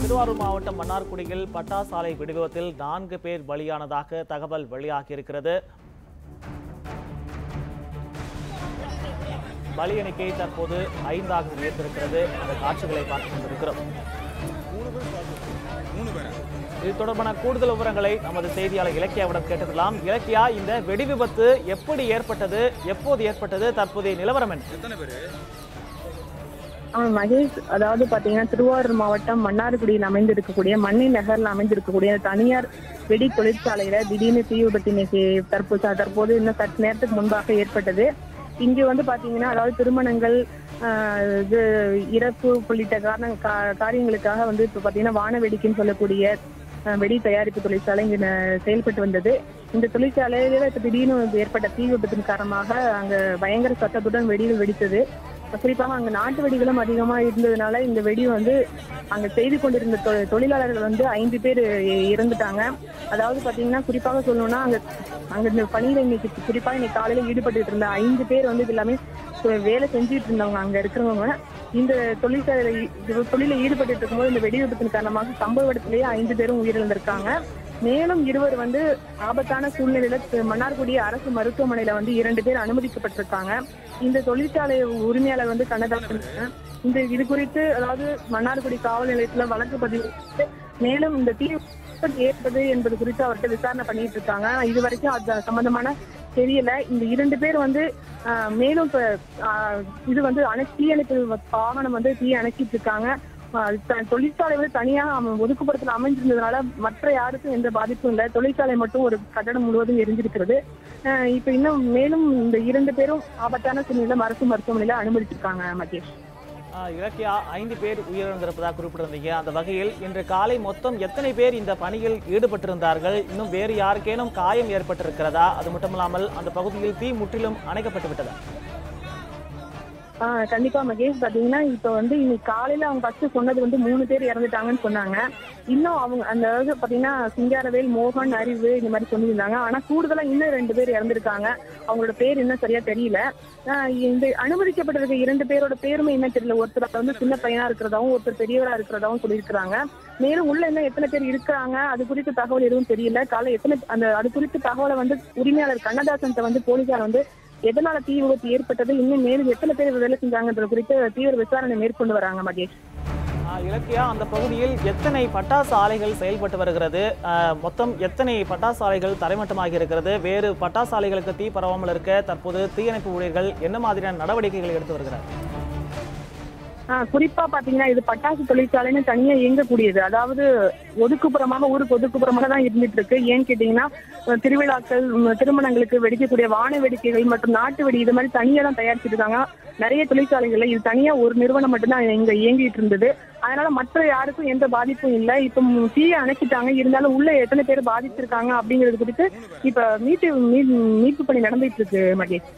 திருவாரூர் மாவட்டம் மன்னார்குடியில் பட்டாசாலை விடுவிபத்தில் வெடிவிபத்தில் நான்கு பேர் பலியானதாக தகவல் வெளியாகியிருக்கிறது. பலி எண்ணிக்கை தற்போது ஐந்தாக உயர்ந்திருக்கிறது. அந்த காட்சிகளை பார்த்து கொண்டிருக்கிறோம். இது தொடர்பான கூடுதல் விவரங்களை நமது செய்தியாளர் இலக்கியாவிடம் கேட்டுக்கலாம் இலக்கியா இந்த வெடி விபத்து எப்படி ஏற்பட்டது? எப்போது ஏற்பட்டது? தற்போதைய நிலவரம் என்ன? மகேஷ் அதாவது பாத்தீங்கன்னா திருவாரூர் மாவட்டம் மன்னார்குடியில் அமைந்திருக்கக்கூடிய மண்ணி நகர்ல அமைந்திருக்கக்கூடிய தனியார் வெடி தொழிற்சாலையில திடீர்னு தீ விபத்து இன்னைக்கு தற்போது தற்போது இன்னும் சற்று நேரத்துக்கு முன்பாக ஏற்பட்டது. இங்கு வந்து பாத்தீங்கன்னா அதாவது திருமணங்கள் இது இறப்பு உள்ளிட்ட காரண கா- காரியங்களுக்காக வந்து இப்ப பாத்தீங்கன்னா வான வெடிக்குன்னு சொல்லக்கூடிய வெடி தயாரிப்பு தொழிற்சாலை இங்கு செயல்பட்டு வந்தது. இந்த தொழிற்சாலையில திடீர்னு ஏற்பட்ட தீ விபத்தின் காரணமாக அங்க பயங்கர சத்தத்துடன் வெடிகள் வெடித்தது. குறிப்பாக அங்க நாட்டு வெடிகளும் அதிகமா இருந்ததுனால இந்த வெடி வந்து அங்க செய்து கொண்டிருந்த தொ- தொழிலாளர்கள் வந்து ஐந்து பேர் இறந்துட்டாங்க. அதாவது பாத்தீங்கன்னா குறிப்பாக சொல்லணும்னா அங்க அங்க இந்த பணியில இன்னைக்கு குறிப்பாக இன்னைக்கு காலையில ஈடுபட்டு இருந்த ஐந்து பேர் வந்து இது எல்லாமே வேலை செஞ்சுட்டு இருந்தவங்க அங்க இருக்கிறவங்க. இந்த தொழிற்சாலை தொழில ஈடுபட்டு இருக்கும்போது இந்த வெடி விபத்தின் காரணமாக சம்பவ இடத்திலேயே ஐந்து பேரும் உயிரிழந்திருக்காங்க. மேலும் இருவர் வந்து ஆபத்தான சூழ்நிலையில மன்னார்குடி அரசு மருத்துவமனையில வந்து இரண்டு பேர் அனுமதிக்கப்பட்டிருக்காங்க. இந்த தொழிற்சாலை உரிமையாளர் வந்து கண்ணதாசன் இந்த இது குறித்து அதாவது மன்னார்குடி காவல் நிலையத்துல வழக்கு பதிவு மேலும் இந்த தீ ஏற்பது என்பது குறித்து அவர்கிட்ட விசாரணை பண்ணிட்டு இருக்காங்க. இது வரைக்கும் அது சம்பந்தமான தெரியல. இந்த இரண்டு பேர் வந்து மேலும் இது வந்து அணை தீயணைப்பு வாகனம் வந்து தீ அணைச்சிட்டு இருக்காங்க. தொழிற்சாலை வந்து தனியாக அவன் அமைஞ்சிருந்ததுனால மற்ற யாருக்கும் எந்த பாதிப்பும் இல்லை. தொழிற்சாலை மட்டும் ஒரு கட்டடம் முழுவதும் எரிஞ்சிருக்கிறது. இப்ப இன்னும் மேலும் இந்த இரண்டு பேரும் ஆபத்தான சூழ்நிலை அரசு மருத்துவமனையில அனுமதிச்சிருக்காங்க மகேஷ். ஆஹ் இலக்கியா ஐந்து பேர் உயிரிழந்திருப்பதாக குறிப்பிட்டிருந்தீங்க. அந்த வகையில் இன்று காலை மொத்தம் எத்தனை பேர் இந்த பணியில் ஈடுபட்டிருந்தார்கள்? இன்னும் வேறு யாருக்கேனும் காயம் ஏற்பட்டிருக்கிறதா? அது மட்டுமில்லாமல் அந்த பகுதியில் தீ முற்றிலும் அணைக்கப்பட்டு விட்டதா கண்டிப்பா மகேஷ். பாத்தீங்கன்னா இப்ப வந்து இன்னைக்கு காலையில அவங்க ஃபர்ஸ்ட் சொன்னது வந்து மூணு பேர் இறந்துட்டாங்கன்னு சொன்னாங்க. இன்னும் அவங்க அந்த அதாவது பாத்தீங்கன்னா சிங்காரவேல் மோகன் அறிவு இந்த மாதிரி சொல்லியிருந்தாங்க. ஆனா கூடுதலா இன்னும் ரெண்டு பேர் இறந்துருக்காங்க. அவங்களோட பேர் இன்னும் சரியா தெரியல. ஆஹ் இந்த அனுமதிக்கப்பட்டிருக்க இரண்டு பேரோட பேருமே என்ன தெரியல. ஒருத்தர் வந்து சின்ன பையனா இருக்கிறதாவும் ஒருத்தர் பெரியவரா இருக்கிறதாவும் சொல்லியிருக்கிறாங்க. மேலும் உள்ள இன்னும் எத்தனை பேர் இருக்காங்க அது குறித்த தகவல் எதுவும் தெரியல. காலை எத்தனை அந்த அது குறித்த தகவலை வந்து உரிமையாளர் கண்ணதாசன் வந்து போலீசார் வந்து எதனால தீ விபத்து ஏற்பட்டது? இன்னும் மேலும் எத்தனை பேர் வேலை செஞ்சாங்கன்றது குறித்து தீவிர விசாரணை மேற்கொண்டு வராங்க மகேஷ். ஆஹ் இலக்கியா அந்த பகுதியில் எத்தனை பட்டாசு ஆலைகள் செயல்பட்டு வருகிறது? ஆஹ் மொத்தம் எத்தனை பட்டாசு ஆலைகள் தரைமட்டமாகி இருக்கிறது? வேறு பட்டாசு ஆலைகளுக்கு தீ பரவாமல் இருக்க தற்போது தீயணைப்பு ஊழியர்கள் என்ன மாதிரியான நடவடிக்கைகள் எடுத்து வருகிறார்கள்? குறிப்பா பாத்தீங்கன்னா இது பட்டாசு தொழிற்சாலைன்னு தனியா இயங்கக்கூடியது. அதாவது ஒதுக்குப்புறமாக ஊருக்கு ஒதுக்குப்புறமாக தான் இருந்துட்டு இருக்கு ஏன்னு கேட்டீங்கன்னா திருவிழாக்கள் திருமணங்களுக்கு வெடிக்கக்கூடிய வான வெடிக்கைகள் மற்றும் நாட்டு வெடி இது மாதிரி தனியா தான் தயாரிச்சிட்டு இருக்காங்க. நிறைய தொழிற்சாலைகள்ல இது தனியா ஒரு நிறுவனம் மட்டும்தான் இங்க இயங்கிட்டு இருந்தது. அதனால மற்ற யாருக்கும் எந்த பாதிப்பும் இல்லை. இப்ப தீய தீயை அணைச்சிட்டாங்க. இருந்தாலும் உள்ள எத்தனை பேர் பாதிச்சிருக்காங்க அப்படிங்கிறது குறித்து இப்ப மீட்டு மீட்பு பணி நடந்துட்டு இருக்கு மகேஷ்.